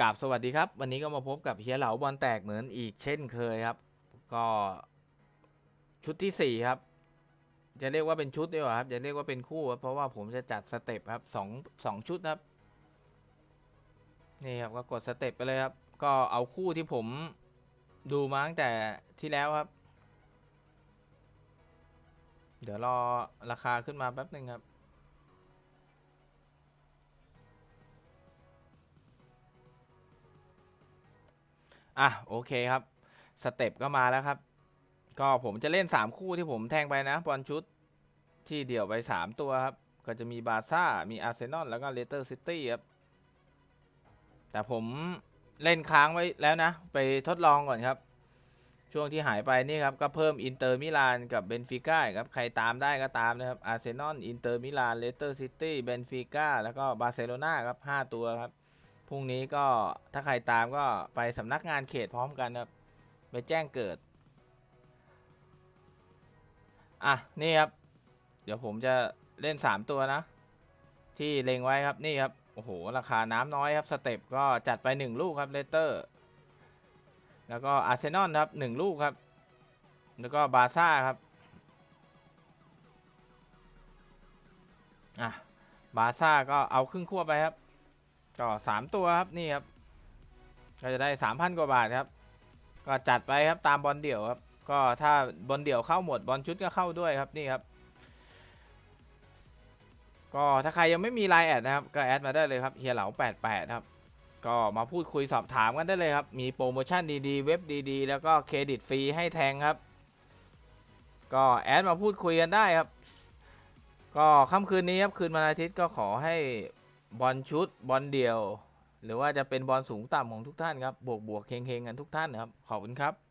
กราบสวัสดีครับ วันนี้ก็มาพบกับเฮียเหลาบอลแตกเหมือนอีกเช่นเคยครับ ก็ชุดที่สี่ครับ จะเรียกว่าเป็นชุดดีกว่าครับจะเรียกว่าเป็นคู่ครับเพราะว่าผมจะจัดสเต็ปครับสองสองชุดครับ นี่ครับก็กดสเต็ปไปเลยครับ ก็เอาคู่ที่ผมดูมาตั้งแต่ที่แล้วครับ เดี๋ยวรอราคาขึ้นมาแป๊บหนึ่งครับ อะโอเคครับ สเต็ปก็มาแล้วครับ ก็ผมจะเล่น 3 คู่ที่ผมแทงไปนะบอลชุดที่เดี่ยวไป 3 ตัวครับ ก็จะมีบาซ่า มีอาร์เซนอลแล้วก็เลสเตอร์ซิตี้ครับ แต่ผมเล่นค้างไว้แล้วนะ ไปทดลองก่อนครับ ช่วงที่หายไปนี่ครับ ก็เพิ่มอินเตอร์มิลานกับเบนฟิก้าครับ ใครตามได้ก็ตามนะครับอาร์เซนอลอินเตอร์มิลานเลสเตอร์ซิตี้เบนฟิก้าแล้วก็บาร์เซโลนาครับ 5 ตัวครับ พรุ่งนี้ก็ถ้าใครตามก็ไปสำนักงานเขตพร้อมกันครับไปแจ้งเกิด อะ นี่ครับ เดี๋ยวผมจะเล่น 3 ตัวนะ ที่เล็งไว้ครับนี่ครับ โอ้โห ราคาน้ำน้อยครับ สเต็ปก็จัดไป 1 ลูกครับเลสเตอร์ แล้วก็อาร์เซนอลครับ 1 ลูกครับ แล้วก็บาร์ซ่าครับ อะ บาร์ซ่าก็เอาครึ่งขั้วไปครับ ก็สามตัวครับนี่ครับ ก็จะได้สามพันกว่าบาทครับ ก็จัดไปครับตามบอลเดี่ยวครับ ก็ถ้าบอลเดี่ยวเข้าหมดบอลชุดก็เข้าด้วยครับนี่ครับ ก็ถ้าใครยังไม่มีไลน์แอดนะครับ ก็แอดมาได้เลยครับเฮียเหลา88ครับ ก็มาพูดคุยสอบถามกันได้เลยครับ มีโปรโมชั่นดีๆ เว็บดีๆ แล้วก็เครดิตฟรีให้แทงครับ ก็แอดมาพูดคุยกันได้ครับ ก็ค่ำคืนนี้ครับคืนวันอาทิตย์ก็ขอให้ บอลชุดบอลเดี่ยว หรือว่าจะเป็นบอลสูงต่ำของทุกท่านครับบวกบวกเฮงเฮงกันทุกท่านนะครับขอบคุณครับ